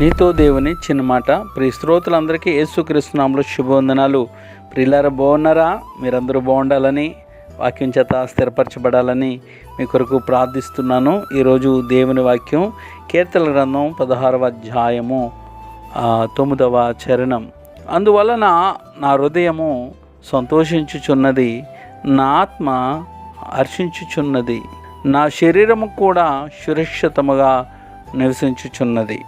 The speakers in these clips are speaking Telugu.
నీతో దేవుని చిన్న మాట ప్రియ శ్రోతలందరికీ యేసుక్రీస్తునామలో శుభవందనాలు. ప్రియులారా బాగున్నారా? మీరందరూ బాగుండాలని వాక్యం చేత స్థిరపరచబడాలని మీ కొరకు ప్రార్థిస్తున్నాను. ఈరోజు దేవుని వాక్యం కీర్తన గ్రంథం పదహారవ అధ్యాయము తొమ్మిదవ చరణం. అందువలన నా హృదయము సంతోషించుచున్నది నా ఆత్మ హర్షించుచున్నది నా శరీరము కూడా సురక్షితముగా నివసించుచున్నది.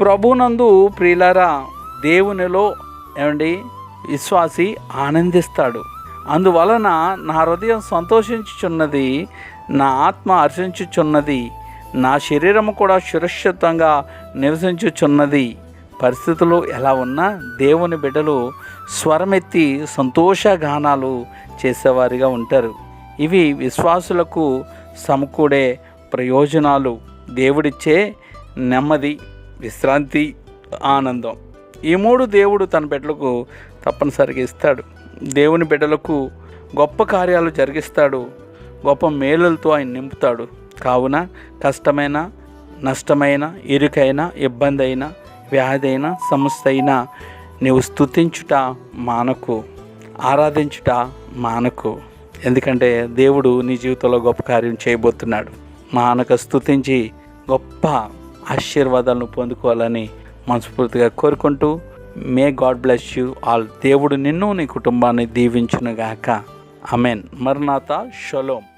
ప్రభునందు ప్రియులారా దేవునిలో ఏమండి విశ్వాసి ఆనందిస్తాడు. అందువలన నా హృదయం సంతోషించుచున్నది నా ఆత్మ హర్షించుచున్నది నా శరీరము కూడా సురక్షితంగా నివసించుచున్నది. పరిస్థితులు ఎలా ఉన్నా దేవుని బిడ్డలు స్వరమెత్తి సంతోషగానాలు చేసేవారిగా ఉంటారు. ఇవి విశ్వాసులకు సమకూడే ప్రయోజనాలు. దేవుడిచ్చే నెమ్మది విశ్రాంతి ఆనందం. ఈ మూడు దేవుడు తన బిడ్డలకు తప్పనిసరిగా ఇస్తాడు. దేవుని బిడ్డలకు గొప్ప కార్యాలు జరిగిస్తాడు. గొప్ప మేలులతో ఆయన నింపుతాడు. కావున కష్టమైన నష్టమైన ఇరుకైన ఇబ్బంది అయినా వ్యాధి అయినా సమస్య అయినా నీవు స్థుతించుట మానకు ఆరాధించుట మానకు. ఎందుకంటే దేవుడు నీ జీవితంలో గొప్ప కార్యం చేయబోతున్నాడు. మానక స్థుతించి గొప్ప ఆశీర్వాదాలను పొందుకోవాలని మనస్ఫూర్తిగా కోరుకుంటూ may God bless you all. దేవుడు నిన్ను నీ కుటుంబాన్ని దీవించునుగాక. అమెన్ మర్నాథ షలోమ్.